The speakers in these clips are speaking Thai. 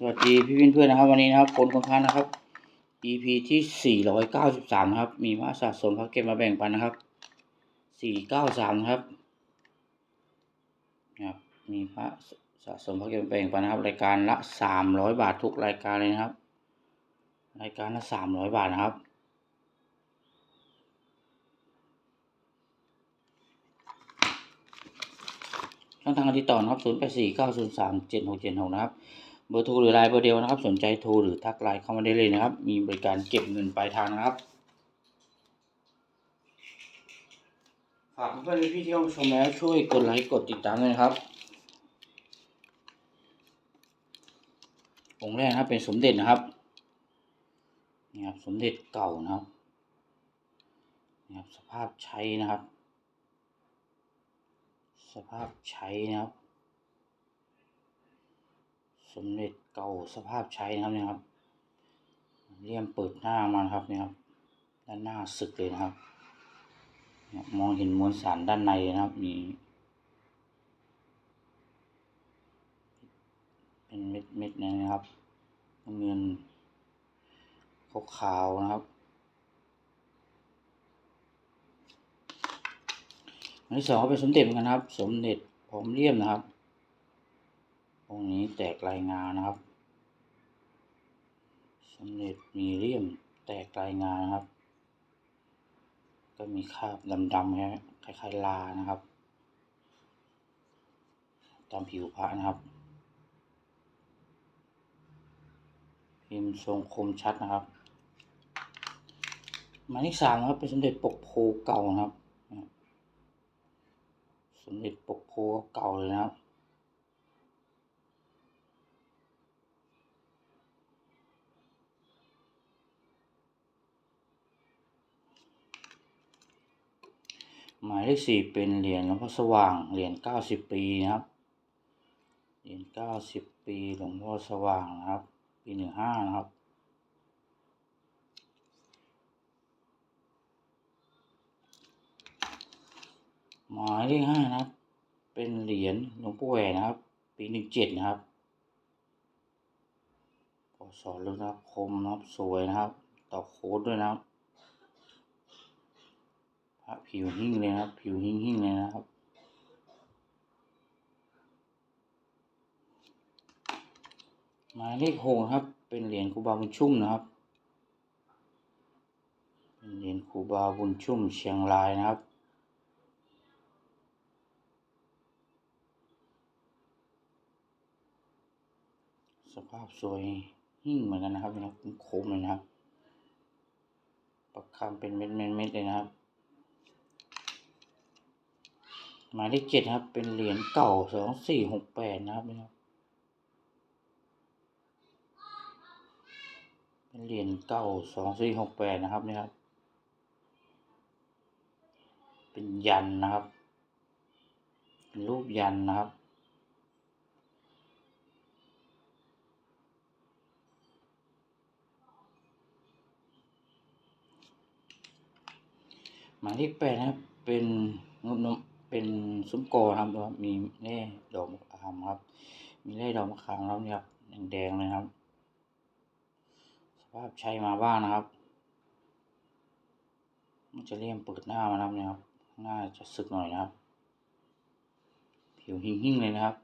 สวัสดีพี่เพื่อนๆนะครับ วันนี้นะครับคนคนค้านะครับ EP ที่ 493 นะครับ มีมาสะสมพักเก็บมาแบ่งปันนะครับ 493 นะครับนะครับ มีพระสะสมพักเก็บมาแบ่งปันนะครับ รายการละ 300 บาททุกรายการเลยนะครับ รายการละ 300 บาทนะครับช่องทางการติดต่อนะครับ 0 8 4 9 0 3 7 6 7 6 นะครับ เบอร์โทรหรือไลน์เบอร์เดียวนะครับ สนใจโทรหรือทักไลน์เข้ามาได้เลยนะครับ มีบริการเก็บเงินปลายทางนะครับฝากเพื่อนๆพี่ที่เข้ามาชมแล้วช่วยกดไลค์กดติดตามด้วยนะครับองค์แรกนะครับเป็นสมเด็จนะครับนี่ครับ สมเด็จเก่านะครับนี่ครับ สภาพใช้นะครับ สภาพใช้นะครับ สมเด็จเก่าสภาพใช้นะครับเนี่ยครับเลี่ยมเปิดหน้ามานครับเนี่ยครับ ด้านหน้าสึกเลยนะครับมองเห็นมวลสารด้านในนะครับมีเป็นเม็ดเม็ดนะครับเงินขาวๆนะครับอันที่สองก็เป็นสมเด็จเหมือนกันครับ สมเด็จพร้อมเลี่ยมนะครับ องค์นี้แตกลายงานะครับสมเด็จมีเลี่ยมแตกลายงานะครับ ก็มีคราบดำๆฮะคล้ายๆลานะครับ ตามผิวพระนะครับพิมพ์ทรงคมชัดนะครับหมายเลขสามครับเป็นสมเด็จปกโพเก่านะครับสมเด็จปกโพเก่าเลยนะครับ หมายเลขสี่เป็นเหรียญหลวงพ่อสว่าง เหรียญเก้าสิบปีนะครับ เหรียญเก้าสิบปีหลวงพ่อสว่างนะครับ ปีหนึ่งห้านะครับ หมายเลขห้านะครับ เป็นเหรียญหลวงปู่แหวนนะครับ ปีหนึ่งเจ็ดนะครับพอสอนลึกนะครับคมนะครับสวยนะครับ ต่อโค้ดด้วยนะครับ ผิวหิ้งเลยนะครับ ผิวหิ้งหิ้งเลยนะครับ หมายเลขหกนครับ เป็นเหรียญครูบาบุญชุ่มนะครับ เป็นเหรียญครูบาบุญชุ่มเชียงรายนะครับสภาพสวยหิ้งเหมือนกันนะครับนะครับโค้งเลยนะครับปักคำเป็นเม็ดเม็ดเม็ดเลยนะครับ หมายเลขเจ็ดครับ เป็นเหรียญเก่าสองสี่หกแปดนะครับนี่ครับ เป็นเหรียญเก่าสองสี่หกแปดนะครับนี่ครับ เป็นยันนะครับ เป็นรูปยันนะครับหมายเลขแปดนะครับ เป็นงดนม เป็นซุ้มโกนะครับมีแร่ดอกมะขามครับ มีแร่ดอกมะขามแล้วเนี่ยครับแดงๆเลยครับ สภาพใช้มาบ้างนะครับ มันจะเลี่ยมเปิดหน้ามานะครับเนี่ยครับ หน้าจะสึกหน่อยนะครับ ผิวหิ้งๆเลยนะครับ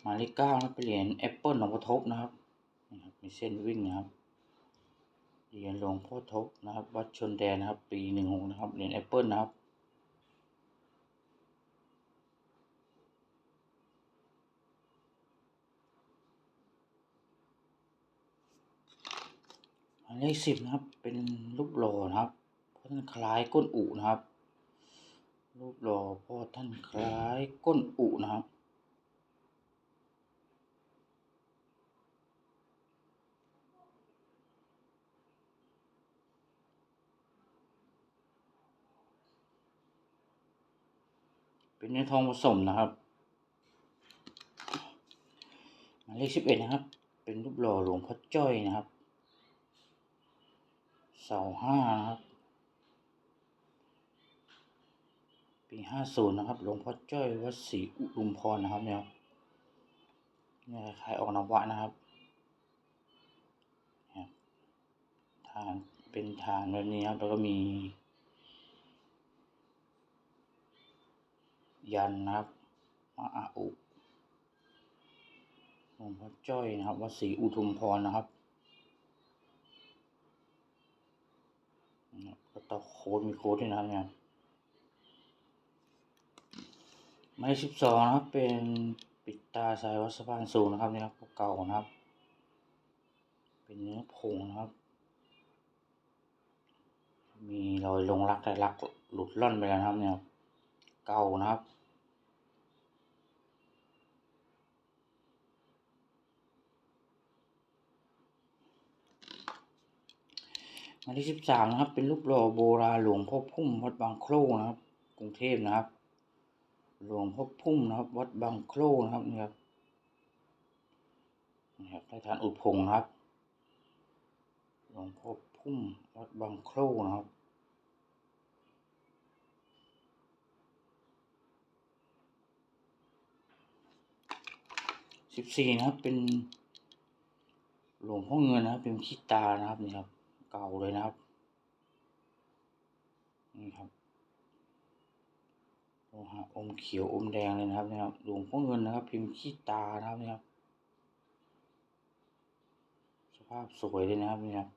หมายเลขเก้านะเป็นเหรียญแอปเปิลหลวงพ่อทบนะครับนี่ครับ มีเส้นวิ่งนะครับ เหรียญหลวงพ่อทบนะครับวัดชนแดนนะครับ ปีหนึ่งหกนะครับเหรียญแอปเปิลนะครับหมายเลขสิบนะครับ เป็นรูปหล่อนะครับพ่อท่านคล้ายก้นอุนะครับ รูปหล่อพ่อท่านคล้ายก้นอุนะครับ เป็นเนื้อทองผสมนะครับหมายเลขสิบเอ็ดนะครับ เป็นรูปหล่อหลวงพ่อจ้อยนะครับ เสาห้านะครับ ปีห้าศูนย์นะครับ หลวงพ่อจ้อยวัดศรีอุทุมพรนะครับเนี่ยเนี่ยคล้ายออกนวะนะครับนะครับฐานเป็นฐานแบบนี้ครับ แล้วก็มี ยันนะครับมะอาอุหลวงพ่อจ้อยนะครับวัดศรีอุทุมพรนะครับก็ต่อโค้ดมีโค้ดด้วยนะครับเนี่ยหมายเลขสิบสองนะครับเป็นปิดตาสายวัดสะพานสูงนะครับเนี่ยครับเก่านะครับ เป็นเนื้อผงนะครับ มีรอยลงรักแต่รักหลุดล่อนไปแล้วนะครับเนี่ยเก่านะครับ หมายที่สิบสามนะครับ เป็นรูปหล่อโบราณหลวงพ่อพุ่มวัดบางโคร่นะครับ กรุงเทพนะครับ หลวงพ่อพุ่มนะครับ วัดบางโคร่นะครับนี่ครับนี่ครับใต้ฐานอุดพงนะครับ หลวงพ่อพุ่มวัดบางโคร่นะครับสิบสี่นะครับเป็นหลวงพ่อเงินนะครับเป็นขี้ตานะครับนี่ครับ เก่าเลยนะครับ นี่ครับโลหะอมเขียวอมแดงเลยนะครับนี่ครับหลวงพ่อเงินนะครับ พิมพ์ขี้ตานะครับนี่ครับ สภาพสวยเลยนะครับนี่ครับ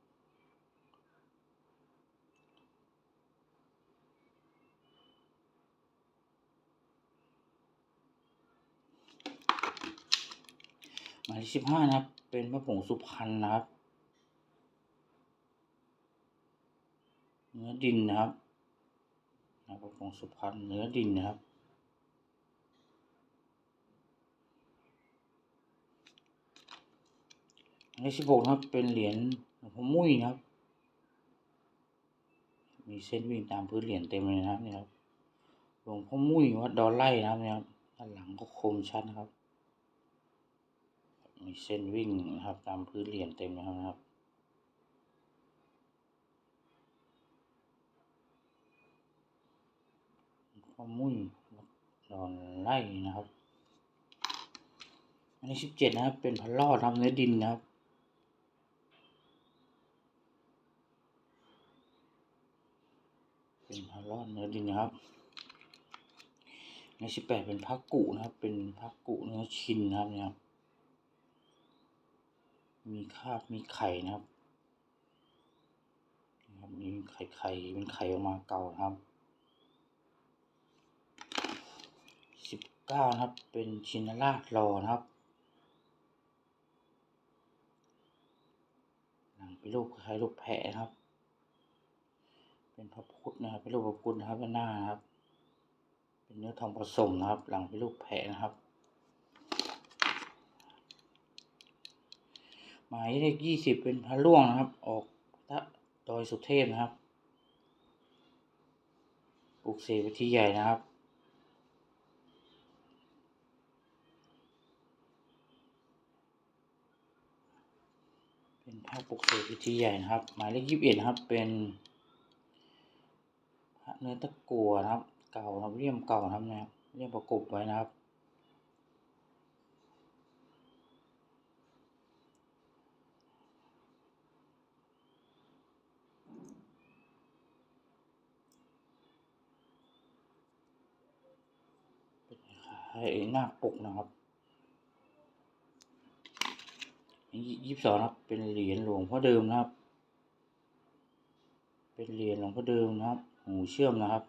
หมายเลขสิบห้านะครับ เป็นพระผงสุพรรณนะครับ เนื้อดินนะครับนะครับพระผงสุพรรณเนื้อดินนะครับหมายเลขสิบหกนะครับเป็นเหรียญหลวงพ่อมุ้ยนะครับ มีเส้นวิ่งตามพื้นเหรียญเต็มเลยนะครับนี่ครับหลวงพ่อมุ้ยวัดดอนไร่นะครับเนี่ยครับด้านหลังก็คมชัดนะครับ มีเส้นวิ่งนะครับ ตามพื้นเหรียญเต็มนะครับ ข้อมุ่ยดอนไล่นะครับ อันนี้สิบเจ็ดนะครับ เป็นพันลอดทำเนื้อดินนะครับ เป็นพันลอดเนื้อดินนะครับ ในสิบแปดเป็นพักกุนะครับ เป็นพักกุเนื้อชินนะครับเนี่ยครับมีคาบมีไข่นะครับครับมีไข่ไข่เป็นไข่ออกมาเก่าครับ สิบ เก้านะครับ เป็นชินราชรอนะครับหนังเป็นรูปคล้ายรูปแพะนะครับ เป็นพระพุทธนะครับ เป็นรูปพระพุทธนะครับด้านหน้านะครับ เป็นเนื้อทองผสมนะครับ หลังเป็นรูปแพะนะครับ หมายเลขยี่สิบเป็นพระล่วงนะครับ ออกพระดอยสุเทพนะครับปลูกเสกวิธีใหญ่นะครับ เป็นพระปกเสกพิธีใหญ่นะครับ หมายเลขยี่สิบเอ็ดครับ เป็นพระเนื้อตะกัวนะครับ เก่าครับเลี่ยมเก่าครับเนี่ยครับเลี่ยมประกบไว้นะครับเป็นคล้ายหน้าปกนะครับ ยี่สิบสองครับ เป็นเหรียญหลวงพ่อเดิมนะครับ เป็นเหรียญหลวงพ่อเดิมนะครับ หูเชื่อมนะครับ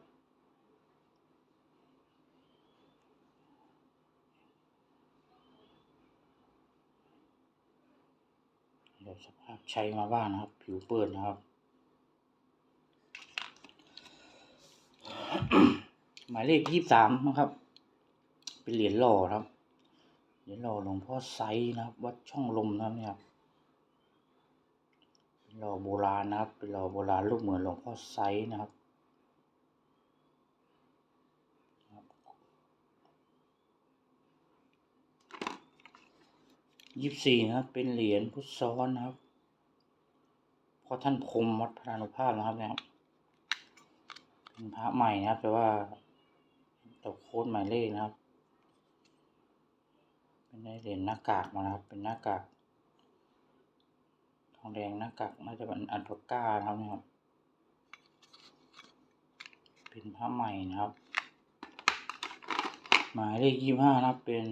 เดี๋ยวสภาพใช้มาบ้างนะครับ ผิวเปิดนะครับ หมายเลขยี่สามนะครับ เป็นเหรียญหล่อครับ เหรียญหล่อหลวงพ่อไซนะครับ วัดช่องลมนะครับเนี่ยครับเป็นหล่อโบราณนะครับเป็นหล่อโบราณรูปเหมือนหลวงพ่อไซนะครับยี่สี่นะครับ เป็นเหรียญพุทธซ้อนนะครับพราะท่านพรมวัดพระนุภาพนะครับเนี่ยเป็นพระใหม่นะครับ แต่ว่าตกโค้ดหมายเลขนะครับ ได้เหรียญหน้ากากมานะครับ เป็นหน้ากากทองแดงหน้ากากน่าจะเป็นอันตก้านะครับเนี่ยครับ เป็นผ้าใหม่นะครับ หมายเลขยี่ห้านะครับเป็น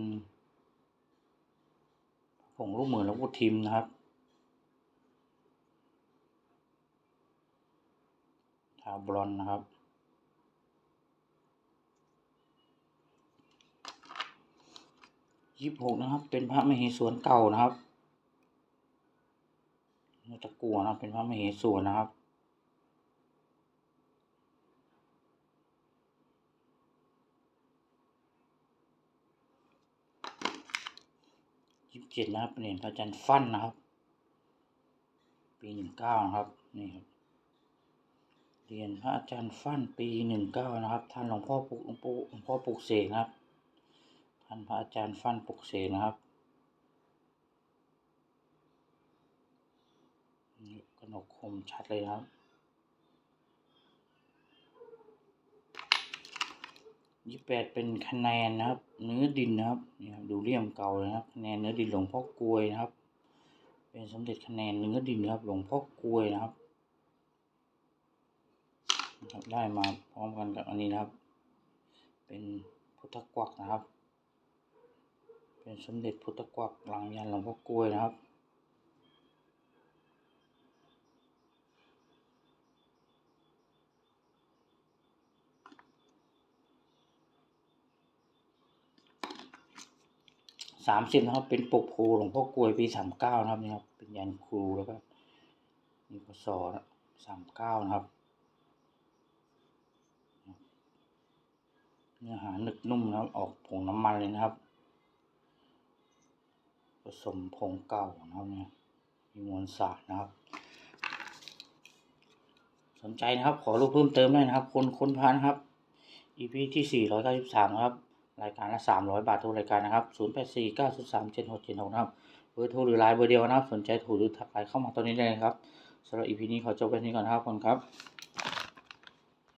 ผงลูกเหมือนลวงปู่ทิมนะครับทาบลอนนะครับ ยี่สิบหกนะครับ เป็นพระมเหสวนเก่านะครับนตะกัวนะเป็นพระมเหสวนนะครับยี่สิบเจ็ดนะครับเป็นเหรียญพระจันทร์ฟั่นนะครับ ปีหนึ่งเก้านะครับนี่ครับเหรียญพระอาจารย์ฟั่นปีหนึ่งเก้านะครับท่านหลวงพ่อปุกหลวงปู่หลวงพ่อปุกเสกนะครับ ท่านพระอาจารย์ฟันปุกเสกนะครับนี่กระหนกคมชัดเลยครับ ยี่แปดเป็นคะแนนนะครับ เนื้อดินนะครับนี่ครับดูเลี่ยมเก่าเลยนะครับคะแนนเนื้อดินหลวงพ่อกลวยนะครับ เป็นสมเด็จคะแนนเนื้อดินนะครับ หลวงพ่อกลวยนะครับนะครับ ได้มาพร้อมกันกับอันนี้นะครับ เป็นพุทธกวักนะครับ เป็นสมเด็จพุทธกวักหลังยันหลวงพ่อกล้วยนะครับ สามสิบนะครับ เป็นปกโพหลวงพ่อกล้วยปีสามเก้านะครับนี่ครับ เป็นยันครูแล้วก็มีพศสามเก้านะครับเนื้อหาหนึบนุ่มนะครับ ออกผงน้ำมันเลยนะครับ ผสมผงเก่านะครับเนี่ยมีมวลสารนะครับ สนใจนะครับ ขอรูปเพิ่มเติมได้นะครับ คนค้นพานครับ EP ที่ 493 ครับ รายการละ 300 บาททุกรายการนะครับ 084 903 7676 นะครับ เบอร์โทรหรือไลน์เบอร์เดียวนะครับ สนใจโทรหรือทักไลน์เข้ามาตอนนี้ได้เลยครับสำหรับ EP นี้ขอจบแค่นี้ก่อนนะครับขอบคุณครับ